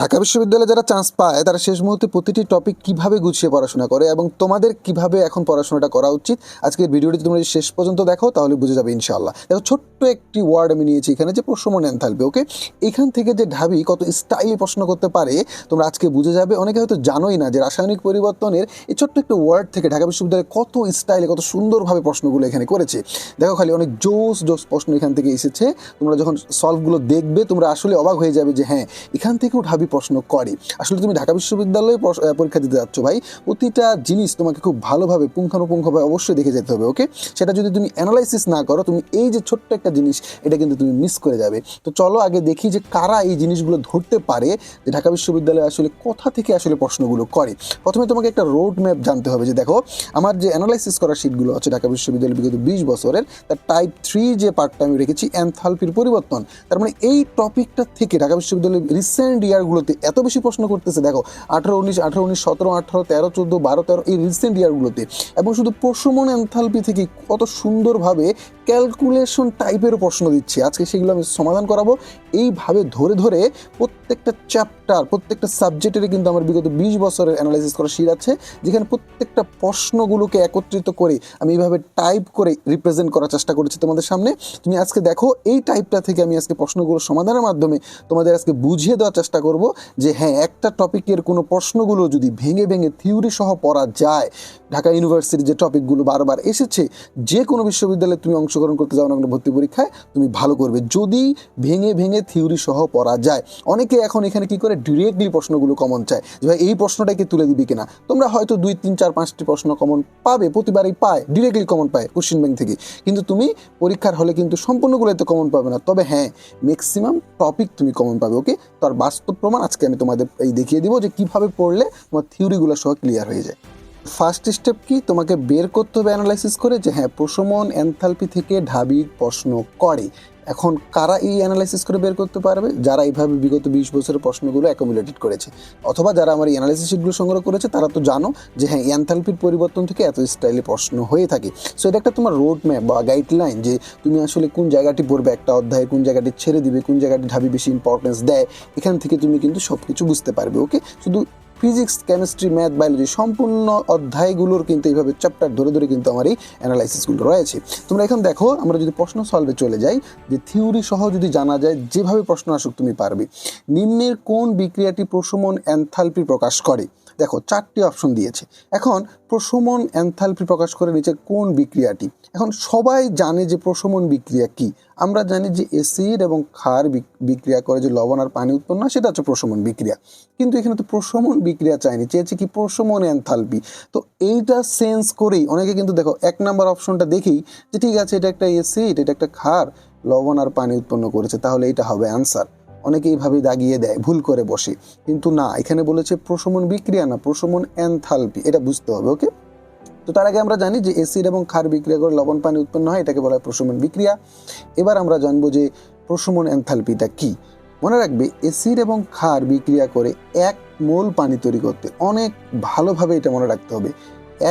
ঢাকা বিশ্ববিদ্যালয়ে যারা চান্স পায়, তারা শেষ মুহূর্তে প্রতিটি টপিক কীভাবে গুছিয়ে পড়াশোনা করে এবং তোমাদের কীভাবে এখন পড়াশোনাটা করা উচিত? আজকের ভিডিওটি তোমরা শেষ পর্যন্ত দেখো, তাহলে বুঝে যাবে ইনশাআল্লাহ। দেখো, ছোট্ট একটি ওয়ার্ড আমি নিয়েছি এখানে যে প্রশ্রমণ থাকবে ওকে এখান থেকে যে ঢাবি কত স্টাইলি প্রশ্ন করতে পারে, তোমরা আজকে বুঝে যাবে। অনেকে হয়তো জানোই না যে রাসায়নিক পরিবর্তনের এই ছোট্ট একটা ওয়ার্ড থেকে ঢাকা বিশ্ববিদ্যালয়ে কত স্টাইলে কত সুন্দরভাবে প্রশ্নগুলো এখানে করেছে। দেখো খালি অনেক জোস জোস প্রশ্ন এখান থেকে এসেছে। তোমরা যখন সলভগুলো দেখবে, তোমরা আসলে অবাক হয়ে যাবে যে হ্যাঁ এখান থেকেও ঢাবি প্রশ্ন করে। আসলে তুমি ঢাকা বিশ্ববিদ্যালয়ে পরীক্ষা দিতে যাচ্ছ ভাই, প্রতিটা জিনিস তোমাকে খুব ভালোভাবে, পুঙ্খানুপুঙ্খভাবে অবশ্যই দেখে যেতে হবে ওকে সেটা যদি তুমি অ্যানালাইসিস না করো, তুমি এই যে ছোট্ট একটা জিনিস, এটা কিন্তু তুমি মিস করে যাবে। তো চলো আগে দেখি যে কারা এই জিনিসগুলো ধরতে পারে যে ঢাকা বিশ্ববিদ্যালয়ে আসলে কোথা থেকে আসলে প্রশ্নগুলো করে। প্রথমে তোমাকে একটা রোড ম্যাপ জানতে হবে যে দেখো, আমার যে অ্যানালাইসিস করা শিটগুলো আছে ঢাকা বিশ্ববিদ্যালয়ের বিগত বিশ বছরের, তার টাইপ থ্রি যে পার্টটা আমি রেখেছি অ্যানথালপির পরিবর্তন। তার মানে এই টপিকটা থেকে ঢাকা বিশ্ববিদ্যালয়ের রিসেন্ট ইয়ারগুলোতে এত বেশি প্রশ্ন করতেছে। দেখো, আঠারো, উনিশ আঠারো, উনিশ, সতেরো, আঠারো, তেরো, চোদ্দ, বারো, তেরো এই রিসেন্ট ইয়ারগুলোতে এবং শুধু প্রশমন এনথালপি থেকে কত সুন্দরভাবে ক্যালকুলেশন টাইপের প্রশ্ন দিচ্ছে। আজকে সেগুলো আমি সমাধান করাবো। এইভাবে ধরে ধরে প্রত্যেকটা চ্যাপ্টার প্রত্যেকটা সাবজেক্টের কিন্তু আমার বিগত বিশ বছরের অ্যানালাইসিস করা শিট আছে, যেখানে প্রত্যেকটা প্রশ্নগুলোকে একত্রিত করে আমি এইভাবে টাইপ করে রিপ্রেজেন্ট করার চেষ্টা করেছি তোমাদের সামনে। তুমি আজকে দেখো, এই টাইপটা থেকে আমি আজকে প্রশ্নগুলো সমাধানের মাধ্যমে তোমাদের আজকে বুঝিয়ে দেওয়ার চেষ্টা করব যে হ্যাঁ একটা টপিকের কোনো প্রশ্নগুলো যদি ভেঙে ভেঙে থিওরি সহ পড়া যায়, ঢাকা ইউনিভার্সিটির যে টপিকগুলো বারবার এসেছে, যে কোনো বিশ্ববিদ্যালয়ে তুমি অংশগ্রহণ করতে যাও না ভর্তি পরীক্ষায়, তুমি ভালো করবে। যদি ভেঙে ভেঙে থিওরি সহ পড়া যায়। অনেকে এখন এখানে কি করে ডিরেক্টলি প্রশ্নগুলো কমন চায় যে, ভাই, এই প্রশ্নটাকে তুলে দিবি কিনা? তোমরা হয়তো দুই, তিন, চার, পাঁচটি প্রশ্ন কমন পাবে, প্রতিবারই পায় ডিরেক্টলি কমন পায় কোশ্চিন ব্যাংক থেকে। কিন্তু তুমি পরীক্ষার হলে কিন্তু সম্পূর্ণগুলো সম্পূর্ণগুলোতে কমন পাবে না। তবে হ্যাঁ ম্যাক্সিমাম টপিক তুমি কমন পাবে ওকে তার বাস্তব প্রমাণ আজকে আমি তোমাদের এই দেখিয়ে দিব যে কীভাবে পড়লে তোমার থিওরিগুলো সহ ক্লিয়ার হয়ে যায়। ফার্স্ট স্টেপ কি? তোমাকে বের করতে হবে অ্যানালাইসিস করে যে হ্যাঁ প্রশমন এনথালপি থেকে ঢাবি প্রশ্ন করে। এখন কারা এই অ্যানালাইসিস করে বের করতে পারবে? যারা এইভাবে বিগত বিশ বছরের প্রশ্নগুলো অ্যাকোমুলেটেড করেছে। অথবা যারা আমার এই অ্যানালাইসিস শিটগুলো সংগ্রহ করেছে, তারা তো জানো যে হ্যাঁ এনথালপির পরিবর্তন থেকে এত স্টাইলে প্রশ্ন হয়ে থাকে। সো এটা একটা তোমার রোড ম্যাপ বা গাইডলাইন যে তুমি আসলে কোন জায়গাটি পড়বে একটা অধ্যায়ে, কোন জায়গাটি ছেড়ে দিবে, কোন জায়গাটি ঢাবি বেশি ইম্পর্টেন্স দেয়, এখান থেকে তুমি কিন্তু সব কিছু বুঝতে পারবে ওকে শুধু ফিজিক্স কেমিস্ট্রি ম্যাথ বায়োলজি সম্পূর্ণ অধ্যায়গুলোর কিন্তু এইভাবে চ্যাপ্টার ধরে ধরে কিন্তু আমার এই অ্যানালাইসিসগুলো রয়েছে। তোমরা এখন দেখো, আমরা যদি প্রশ্ন সলভে চলে যাই, যে থিওরি সহ যদি জানা যায়, যেভাবে প্রশ্ন আসুক তুমি পারবে। নিম্নের কোন বিক্রিয়াটি প্রশমন অ্যান্থালপি প্রকাশ করে? দেখো, চারটি অপশন দিয়েছে। এখন প্রশমন অ্যানথালপি প্রকাশ করে নিচে কোন বিক্রিয়াটি? এখন সবাই জানে যে প্রশমন বিক্রিয়া কি। আমরা জানি যে এসিড এবং ক্ষার বিক- বিক্রিয়া করে যে লবণ আর পানি উৎপন্ন হয়, সেটা হচ্ছে প্রশমন বিক্রিয়া। কিন্তু এখানে তো প্রশমন বিক্রিয়া চায়নি চেয়েছে কি প্রশমন অ্যানথালপি তো এইটা সেন্স করেই অনেকে কিন্তু দেখো, এক নাম্বার অপশনটা দেখেই যে ঠিক আছে, এটা একটা এসিড এটা একটা ক্ষার, লবণ আর পানি উৎপন্ন করেছে, তাহলে এটা হবে অ্যান্সার অনেকে এইভাবে দাগিয়ে দেয়, ভুল করে বসে। কিন্তু না, এখানে বলেছে প্রশমন বিক্রিয়া না, প্রশমন অ্যানথালপি এটা বুঝতে হবে, ওকে? তো তার আগে আমরা জানি যে অ্যাসিড এবং ক্ষার বিক্রিয়া করে লবণ পানি উৎপন্ন হয়, এটাকে বলা হয় প্রশমন বিক্রিয়া। এবার আমরা জানব যে প্রশমন অ্যানথালপিটা কি? মনে রাখবে, অ্যাসিড এবং ক্ষার বিক্রিয়া করে এক মোল পানি তৈরি করতে অনেক ভালোভাবে এটা মনে রাখতে হবে।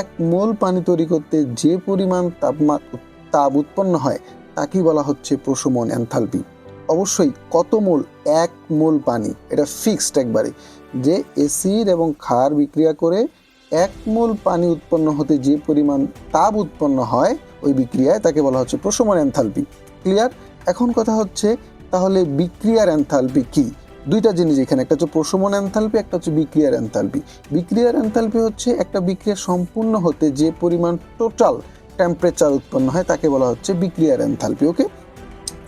এক মোল পানি তৈরি করতে যে পরিমাণ তাপমাত্রা তাপ উৎপন্ন হয়, তাকেই বলা হচ্ছে প্রশমন অ্যানথালপি অবশ্যই কত মোল? এক মোল পানি। এটা ফিক্সড একবারে। যে অ্যাসিড এবং ক্ষার বিক্রিয়া করে এক মোল পানি উৎপন্ন হতে যে পরিমাণ তাপ উৎপন্ন হয়, ওই বিক্রিয়ায় তাকে বলা হচ্ছে প্রশমন এনথালপি। ক্লিয়ার এখন কথা হচ্ছে, তাহলে বিক্রিয়ার এনথালপি কি? দুইটা জিনিস এখানে, একটা হচ্ছে প্রশমন এনথালপি, একটা হচ্ছে বিক্রিয়ার এনথালপি। বিক্রিয়ার এনথালপি হচ্ছে একটা বিক্রিয়া সম্পূর্ণ হতে যে পরিমাণ টোটাল টেম্পারেচার উৎপন্ন হয়, তাকে বলা হচ্ছে বিক্রিয়ার এনথালপি ওকে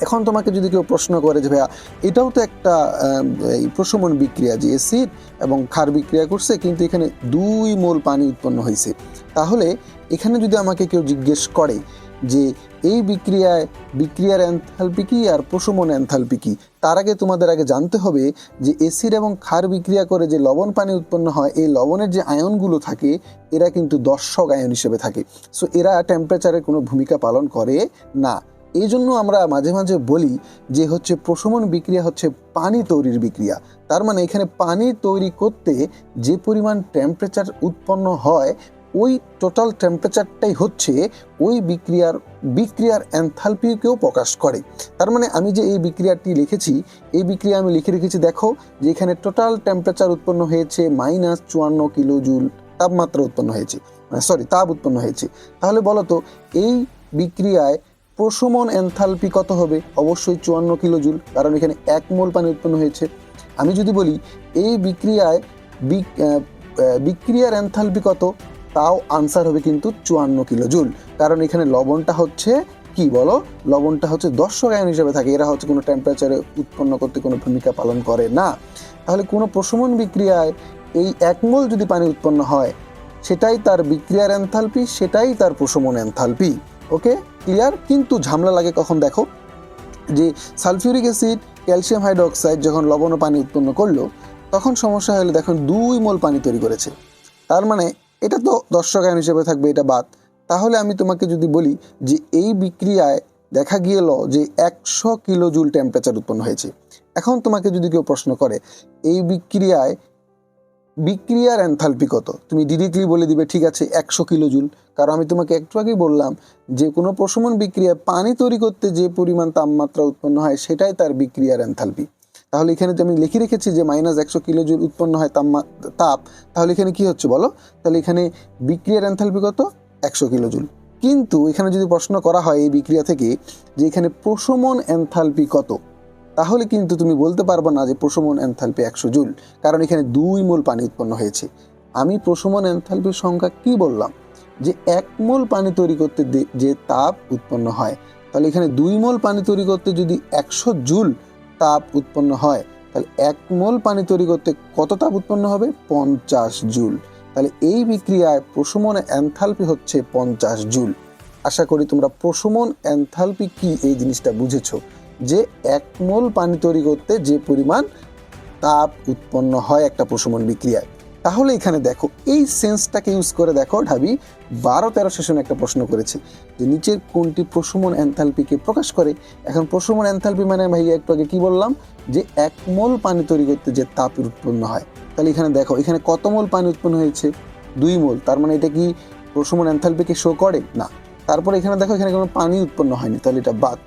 এখন তোমাকে যদি কেউ প্রশ্ন করে যে, ভাইয়া, এটাও তো একটা প্রশমন বিক্রিয়া, যে অ্যাসিড এবং ক্ষার বিক্রিয়া করছে, কিন্তু এখানে দুই মোল পানি উৎপন্ন হয়েছে। তাহলে এখানে যদি আমাকে কেউ জিজ্ঞেস করে যে, এই বিক্রিয়ায়, বিক্রিয়ার এনথালপি কি আর প্রশমন এনথালপি কি? তার আগে তোমাদের আগে জানতে হবে যে অ্যাসিড এবং ক্ষার বিক্রিয়া করে যে লবণ পানি উৎপন্ন হয়, এই লবণের যে আয়নগুলো থাকে, এরা কিন্তু দর্শক আয়ন হিসেবে থাকে। সো এরা টেম্পারেচারের কোনো ভূমিকা পালন করে না। এই জন্য আমরা মাঝে মাঝে বলি যে হচ্ছে প্রশমন বিক্রিয়া হচ্ছে পানি তৈরির বিক্রিয়া। তার মানে এখানে পানি তৈরি করতে যে পরিমাণ টেম্পারেচার উৎপন্ন হয়, ওই টোটাল টেম্পারেচারটাই হচ্ছে ওই বিক্রিয়ার বিক্রিয়ার এনথালপিকেও প্রকাশ করে। তার মানে আমি যে এই বিক্রিয়াটি লিখেছি, এই বিক্রিয়া আমি লিখে রেখেছি, দেখো যে এখানে টোটাল টেম্পারেচার উৎপন্ন হয়েছে মাইনাস চুয়ান্ন কিলো জুল তাপমাত্রা উৎপন্ন হয়েছে। সরি তাপ উৎপন্ন হয়েছে। তাহলে বলো তো, এই বিক্রিয়ায় প্রশমন এনথালপি কত হবে? অবশ্যই চুয়ান্ন কিলো জুল, কারণ এখানে এক মোল পানি উৎপন্ন হয়েছে। আমি যদি বলি, এই বিক্রিয়ায় বিক্রিয়ার এনথালপি কত? তাও আনসার হবে কিন্তু চুয়ান্ন কিলো জুল। কারণ এখানে লবণটা হচ্ছে কি বলো? লবণটা হচ্ছে দর্শক আয়ন হিসেবে থাকে। এরা হচ্ছে কোনো টেম্পারেচারে উৎপন্ন করতে কোনো ভূমিকা পালন করে না। তাহলে কোনো প্রশমন বিক্রিয়ায় এই এক মোল যদি পানি উৎপন্ন হয়, সেটাই তার বিক্রিয়ার এনথালপি, সেটাই তার প্রশমন এনথালপি। ওকে? ক্লিয়ার? কিন্তু ঝামেলা লাগে কখন দেখো? যে সালফিউরিক অ্যাসিড, ক্যালসিয়াম হাইড্রোক্সাইড যখন লবণ পানি উৎপন্ন করল, তখন সমস্যা হলে দেখুন দুই মোল পানি তৈরি করেছে। তার মানে এটা তো দর্শক আয়ন হিসেবে থাকবে, এটা বাদ। তাহলে আমি তোমাকে যদি বলি যে এই বিক্রিয়ায় দেখা গিয়েল যে একশো কিলো জুল টেম্পারেচার উৎপন্ন হয়েছে। এখন তোমাকে যদি কেউ প্রশ্ন করে, এই বিক্রিয়ায় বিক্রিয়ার এনথালপি কত? তুমি ডিরেক্টলি বলে দিবে, ঠিক আছে, একশো কিলো জুল কারণ আমি তোমাকে একটু আগেই বললাম যে, কোনো প্রশমন বিক্রিয়ায় পানি তৈরি করতে যে পরিমাণ তাপমাত্রা উৎপন্ন হয়, সেটাই তার বিক্রিয়ার এনথালপি তাহলে এখানে যে আমি লিখে রেখেছি যে মাইনাস একশো কিলো জুল উৎপন্ন হয় তাপমা, তাপ, তাহলে এখানে কি হচ্ছে বলো? তাহলে এখানে বিক্রিয়ার এনথালপি কত? একশো কিলো জুল কিন্তু এখানে যদি প্রশ্ন করা হয় এই বিক্রিয়া থেকে যে, এখানে প্রশমন এনথালপি কত? তাহলে কিন্তু তুমি বলতে পারবে না যে প্রশমন এনথালপি একশো জুল, কারণ এখানে দুই মোল পানি উৎপন্ন হয়েছে। আমি প্রশমন এনথালপির সংখ্যা কি বললাম? যে এক মোল পানি তৈরি করতে যে তাপ উৎপন্ন হয়, তাহলে এখানে দুই মোল পানি তৈরি করতে যদি একশো জুল তাপ উৎপন্ন হয়, তাহলে এক মোল পানি তৈরি করতে কত তাপ উৎপন্ন হবে? পঞ্চাশ জুল। তাহলে এই বিক্রিয়ায় প্রশমন এনথালপি হচ্ছে পঞ্চাশ জুল। আশা করি তোমরা প্রশমন এনথালপি কি এই জিনিসটা বুঝেছ? যে এক মোল পানি তৈরি করতে যে পরিমাণ তাপ উৎপন্ন হয় একটা প্রশমন বিক্রিয়ায়। তাহলে এখানে দেখো, এই সেন্সটাকে ইউজ করে দেখো ঢাবি বারো তেরো সেশনে একটা প্রশ্ন করেছে যে নিচের কোনটি প্রশমন অ্যান্থালপিকে প্রকাশ করে? এখন প্রশমন অ্যান্থালপি মানে ভাইয়া একটু আগে কি বললাম? যে এক মোল পানি তৈরি করতে যে তাপ উৎপন্ন হয়। তাহলে এখানে দেখো, এখানে কত মোল পানি উৎপন্ন হয়েছে? দুই মোল। তার মানে এটা কি প্রশমন অ্যান্থালপিকে শো করে? না। তারপরে এখানে দেখো, এখানে কোনো পানি উৎপন্ন হয়নি। তাহলে এটা বাদ।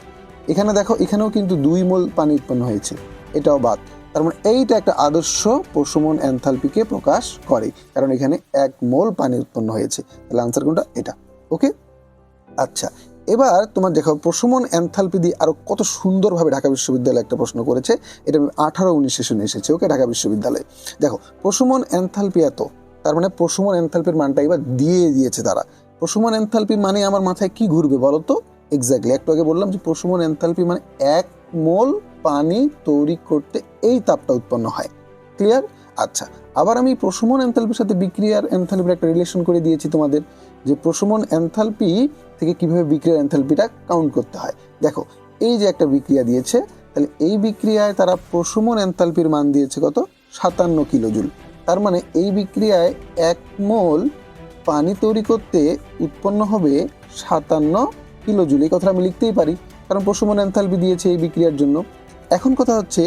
এখানে দেখো, এখানেও কিন্তু দুই মোল পানি উৎপন্ন হয়েছে। এটাও বাদ। তার মানে এইটা একটা আদর্শ প্রশমন এনথালপিকে প্রকাশ করে, কারণ এখানে এক মোল পানি উৎপন্ন হয়েছে। তাহলে আনসার কোনটা? এটা। ওকে? আচ্ছা এবার তোমার দেখো, প্রশমন এনথালপি দিয়ে আরও কত সুন্দরভাবে ঢাকা বিশ্ববিদ্যালয় একটা প্রশ্ন করেছে। এটা আঠারো উনিশ সেশনে এসেছে, ওকে? ঢাকা বিশ্ববিদ্যালয়ে। দেখো, প্রশমন এনথালপি এত, তার মানে প্রশমন এনথালপির মানটা এবার দিয়ে দিয়েছে তারা। প্রশমন এনথালপি মানে আমার মাথায় কি ঘুরবে বলো তো? এক্স্যাক্টলি একটু আগে বললাম যে প্রশমন এনথালপি মানে এক মোল পানি তৈরি করতে এই তাপটা উৎপন্ন হয়। ক্লিয়ার আচ্ছা আবার আমি প্রশমন এনথালপির সাথে বিক্রিয়ার এনথালপির একটা রিলেশন করে দিয়েছি তোমাদের, যে প্রশমন এনথালপি থেকে কীভাবে বিক্রিয়ার এনথালপিটা কাউন্ট করতে হয়। দেখো, এই যে একটা বিক্রিয়া দিয়েছে, তাহলে এই বিক্রিয়ায় তারা প্রশমন এনথালপির মান দিয়েছে কত? সাতান্ন কিলোজুল। তার মানে এই বিক্রিয়ায় এক মোল পানি তৈরি করতে উৎপন্ন হবে সাতান্ন কিলোজুল এই কথাটা আমি লিখতেই পারি, কারণ প্রশমন এনথালপি দিয়েছে এই বিক্রিয়ার জন্য। এখন কথা হচ্ছে,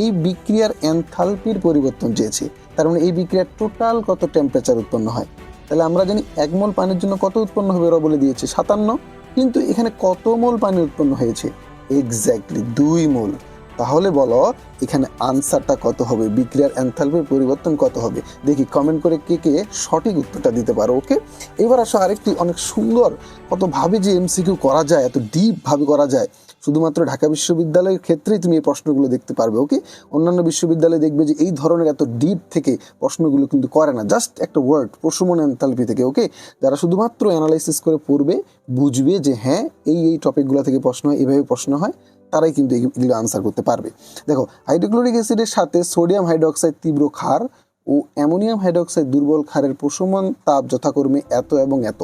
এই বিক্রিয়ার এনথালপির পরিবর্তন চেয়েছে, তার মানে এই বিক্রিয়ার টোটাল কত টেম্পারেচার উৎপন্ন হয়? তাহলে আমরা জানি এক মোল পানির জন্য কত উৎপন্ন হবে, ওরা বলে দিয়েছে সাতান্ন, কিন্তু এখানে কত মোল পানি উৎপন্ন হয়েছে? এক্স্যাক্টলি দুই মোল। তাহলে বলো, এখানে আনসারটা কত হবে? বিক্রিয়ার এনথালপির পরিবর্তন কত হবে? দেখি কমেন্ট করে কে কে সঠিক উত্তরটা দিতে পারো ওকে এবার আসো আরেকটি অনেক সুন্দর কত ভাবে যে এমসিকিউ করা যায়, এত ডিপ ভাবে করা যায়, শুধুমাত্র ঢাকা বিশ্ববিদ্যালয়ের ক্ষেত্রেই তুমি এই প্রশ্নগুলো দেখতে পারবে ওকে অন্যান্য বিশ্ববিদ্যালয়ে দেখবে যে এই ধরনের এত ডিপ থেকে প্রশ্নগুলো কিন্তু করে না জাস্ট একটা ওয়ার্ড প্রশমন এনথালপি থেকে ওকে যারা শুধুমাত্র অ্যানালাইসিস করে পড়বে, বুঝবে যে হ্যাঁ এই এই টপিকগুলো থেকে প্রশ্ন হয়, এভাবে প্রশ্ন হয় তারাই কিন্তু এগুলো আনসার করতে পারবে। দেখো হাইড্রোক্লোরিক অ্যাসিডের সাথে সোডিয়াম হাইড্রোক্সাইড তীব্র ক্ষার ও অ্যামোনিয়াম হাইড্রোক্সাইড দুর্বল ক্ষারের প্রশমন তাপ যথাক্রমে এত এবং এত।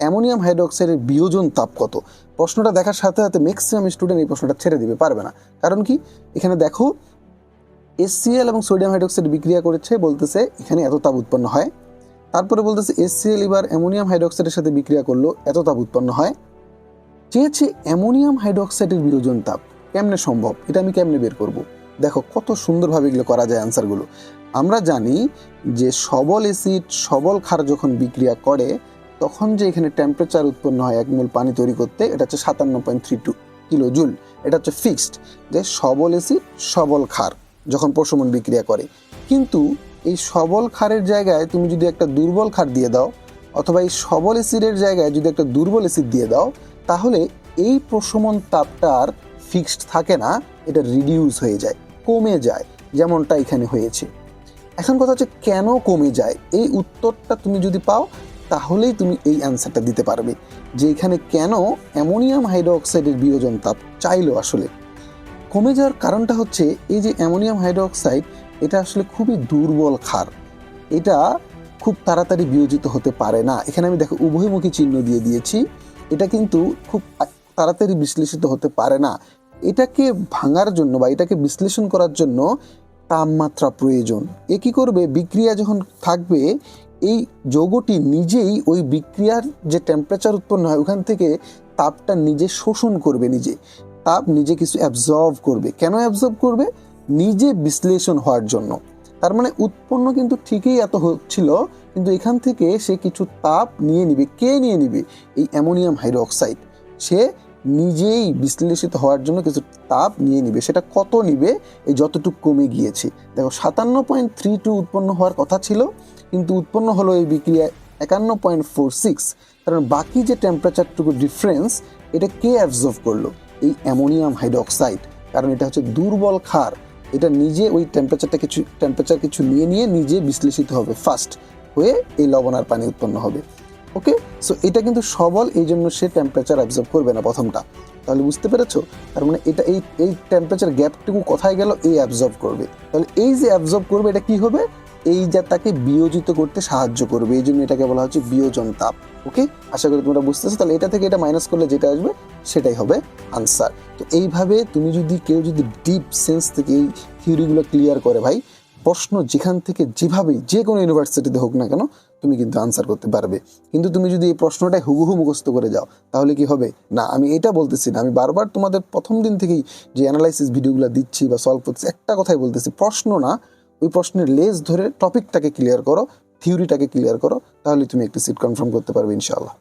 অ্যামোনিয়াম হাইড্রোক্সাইডের বিয়োজন তাপ কত? প্রশ্নটা দেখার সাথে সাথে ম্যাক্সিমাম স্টুডেন্ট এই প্রশ্নটা ছেড়ে দিবে, পারবে না। কারণ কি? এখানে দেখো এসসিএল এবং সোডিয়াম হাইড্রোক্সাইড বিক্রিয়া করেছে বলতেছে এখানে এত তাপ উৎপন্ন হয়। তারপরে বলতেছে এসসিএল এবার অ্যামোনিয়াম হাইড্রোক্সাইডের সাথে বিক্রিয়া করল, এত তাপ উৎপন্ন হয়। চেয়েছে অ্যামোনিয়াম হাইড্রোক্সাইডের বিয়োজন তাপ। কেমনে সম্ভব? এটা আমি কেমনে বের করব? দেখো, কত সুন্দরভাবে এগুলো করা যায় আনসারগুলো। আমরা জানি যে সবল অ্যাসিড, সবল ক্ষার যখন বিক্রিয়া করে, তখন যে এখানে টেম্পারেচার উৎপন্ন হয় এক মোল পানি তৈরি করতে, এটা হচ্ছে সাতান্ন point three two kilojoule এটা হচ্ছে ফিক্সড যে সবল এসিড সবল ক্ষার যখন প্রশমন বিক্রিয়া করে। কিন্তু এই সবল ক্ষারের জায়গায় তুমি যদি একটা দুর্বল ক্ষার দিয়ে দাও, অথবা এই সবল অ্যাসিডের জায়গায় যদি একটা দুর্বল অ্যাসিড দিয়ে দাও তাহলে এই প্রশমন তাপটার ফিক্সড থাকে না, এটা রিডিউস হয়ে যায়, কমে যায়, যেমনটা এখানে হয়েছে। এখন কথা হচ্ছে কেন কমে যায়? এই উত্তরটা তুমি যদি পাও, তাহলেই তুমি এই অ্যান্সারটা দিতে পারবে যে এখানে কেন অ্যামোনিয়াম হাইড্রোক্সাইডের বিয়োজন তাপ চাইলো আসলে। কমে যাওয়ার কারণটা হচ্ছে এই যে অ্যামোনিয়াম হাইড্রোক্সাইড, এটা আসলে খুবই দুর্বল ক্ষার। এটা খুব তাড়াতাড়ি বিয়োজিত হতে পারে না। এখানে আমি দেখো উভয়মুখী চিহ্ন দিয়ে দিয়েছি। এটা কিন্তু খুব তাড়াতাড়ি বিশ্লেষিত হতে পারে না। এটাকে ভাঙার জন্য বা এটাকে বিশ্লেষণ করার জন্য তাপমাত্রা প্রয়োজন। এ কী করবে? বিক্রিয়া যখন থাকবে, এই যৌগটি নিজেই ওই বিক্রিয়ার যে টেম্পারেচার উৎপন্ন হয়, ওখান থেকে তাপটা নিজে শোষণ করবে নিজে। তাপ নিজে কিছু অ্যাবজর্ভ করবে। কেন অ্যাবজর্ভ করবে? নিজে বিশ্লেষণ হওয়ার জন্য। তার মানে উৎপন্ন কিন্তু ঠিকই এত হচ্ছিল কিন্তু এখান থেকে সে কিছু তাপ নিয়ে নিবে। কে নিয়ে নিবে? এই অ্যামোনিয়াম হাইড্রোক্সাইড। সে নিজেই বিশ্লেষিত হওয়ার জন্য কিছু তাপ নিয়ে নিবে। সেটা কত নিবে? এই যতটুকু কমে গিয়েছে। দেখো, সাতান্ন পয়েন্ট থ্রি টু উৎপন্ন হওয়ার কথা ছিল, কিন্তু উৎপন্ন হলো এই বিক্রিয়া একান্ন পয়েন্ট ফোর সিক্স। কারণ বাকি যে টেম্পারেচারটুকু ডিফারেন্স এটা কে অ্যাবজর্ভ করল? এই অ্যামোনিয়াম হাইড্রোক্সাইড। কারণ এটা হচ্ছে দুর্বল ক্ষার। এটা নিজে ওই টেম্পারেচারটা কিছু টেম্পারেচার কিছু নিয়ে নিয়ে নিজে বিশ্লেষিত হবে। ফার্স্ট হয়ে এই লবণার পানি উৎপন্ন হবে। ওকে সো এটা কিন্তু সবল, এই জন্য সে টেম্পারেচার অ্যাবজর্ব করবে না প্রথমটা। তাহলে বুঝতে পেরেছ? তার মানে এটা এই এই টেম্পারেচার গ্যাপটুকু কোথায় গেল? এই অ্যাবজর্ব করবে। তাহলে এই যে অ্যাবজর্ব করবে, এটা কি হবে? এই যা তাকে বিয়োজিত করতে সাহায্য করবে। এই জন্য এটাকে বলা হচ্ছে বিয়োজন তাপ। ওকে আশা করি তোমরা বুঝতেছো? তাহলে এটা থেকে এটা মাইনাস করলে যেটা আসবে, সেটাই হবে আনসার তো এইভাবে তুমি যদি কেউ যদি ডিপ সেন্স থেকে এই থিওরিগুলো ক্লিয়ার করে ভাই প্রশ্ন যেখান থেকে যেভাবেই যে কোনো ইউনিভার্সিটিতে হোক না কেন, তুমি কিন্তু আনসার করতে পারবে। কিন্তু তুমি যদি এই প্রশ্নটাই হুবহু মুখস্থ করে যাও, তাহলে কি হবে? না, আমি এটা বলতেছি না। আমি বারবার তোমাদের প্রথম দিন থেকেই যে অ্যানালাইসিস ভিডিওগুলো দিচ্ছি বা সলভ করতেছি একটা কথাই বলতেছি, প্রশ্ন না। ওই প্রশ্নের লেজ ধরে টপিকটাকে ক্লিয়ার করো থিওরিটাকে ক্লিয়ার করো, তাহলে তুমি একটি সিট কনফার্ম করতে পারবে, ইনশাআল্লাহ।